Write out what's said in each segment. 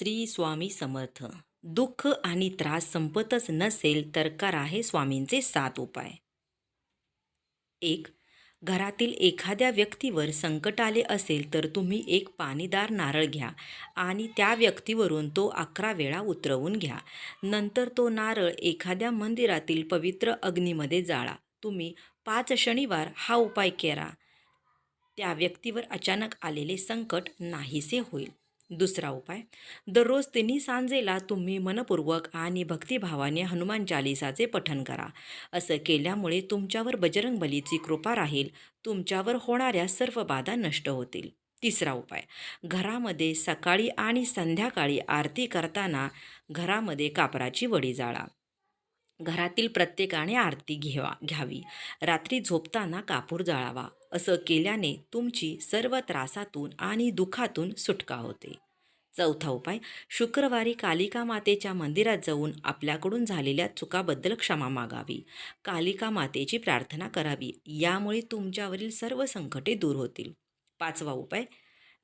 श्री स्वामी समर्थ. दुःख आणि त्रास संपतच नसेल तर करा हे स्वामींचे सात उपाय. एक घरातील एखाद्या व्यक्तीवर संकट आले असेल तर तुम्ही एक पाणीदार नारळ घ्या आणि त्या व्यक्तीवरून तो अकरा वेळा उतरवून घ्या. नंतर तो नारळ एखाद्या मंदिरातील पवित्र अग्नीमध्ये जाळा. तुम्ही पाच शनिवार हा उपाय करा. त्या व्यक्तीवर अचानक आलेले संकट नाहीसे होईल. दुसरा उपाय दररोज तिन्ही सांजेला तुम्ही मनपूर्वक आणि भक्तिभावाने हनुमान चालिसाचे पठण करा. असं केल्यामुळे तुमच्यावर बजरंगबलीची कृपा राहील तुमच्यावर होणाऱ्या सर्व बाधा नष्ट होतील. तिसरा उपाय घरामध्ये सकाळी आणि संध्याकाळी आरती करताना घरामध्ये कापराची वडी जाळा. घरातील प्रत्येकाने आरती घेवा घ्यावी. रात्री झोपताना कापूर जाळावा असं केल्याने तुमची सर्व त्रासातून आणि दुःखातून सुटका होते. चौथा उपाय शुक्रवारी कालिका मातेच्या मंदिरात जाऊन आपल्याकडून झालेल्या चुकाबद्दल क्षमा मागावी. कालिका मातेची प्रार्थना करावी यामुळे तुमच्यावरील सर्व संकटे दूर होतील. पाचवा उपाय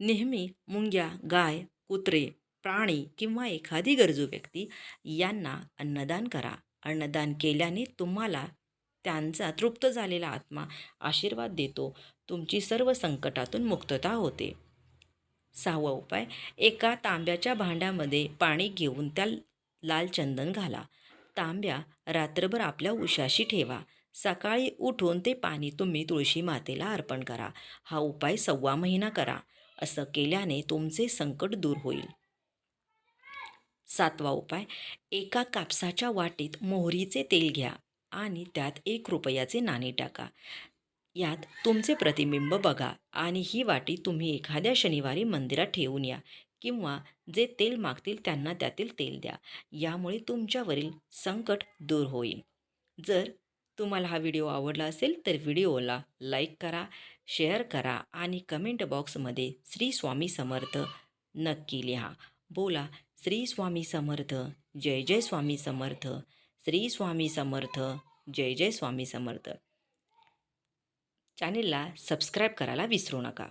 नेहमी मुंग्या गाय कुत्रे प्राणी किंवा एखादी गरजू व्यक्ती यांना अन्नदान करा. अन्नदान केल्याने तुम्हाला त्यांचा तृप्त झालेला आत्मा आशीर्वाद देतो. तुमची सर्व संकटातून मुक्तता होते. सहावा उपाय एका तांब्याच्या भांड्यामध्ये पाणी घेऊन त्या लाल चंदन घाला. तांब्या रात्रभर आपल्या उशाशी ठेवा. सकाळी उठून ते पाणी तुम्ही तुळशी मातेला अर्पण करा. हा उपाय सव्वा महिना करा. असं केल्याने तुमचे संकट दूर होईल. सातवा उपाय एका कापसाच्या वाटीत मोहरीचे तेल घ्या आणि त्यात एक रुपयाचे नाणे टाका. यात तुमचे प्रतिबिंब बघा आणि ही वाटी तुम्ही एखाद्या शनिवारी मंदिरात ठेवून या किंवा जे तेल मागतील त्यांना त्यातील तेल द्या. यामुळे तुमच्यावरील संकट दूर होईल. जर तुम्हाला हा व्हिडिओ आवडला असेल तर व्हिडिओला लाईक करा शेअर करा आणि कमेंट बॉक्समध्ये श्री स्वामी समर्थ नक्की लिहा. बोला श्री स्वामी समर्थ जय जय स्वामी समर्थ श्री स्वामी समर्थ जय जय स्वामी समर्थ. चॅनेलला सबस्क्राईब करायला विसरू नका.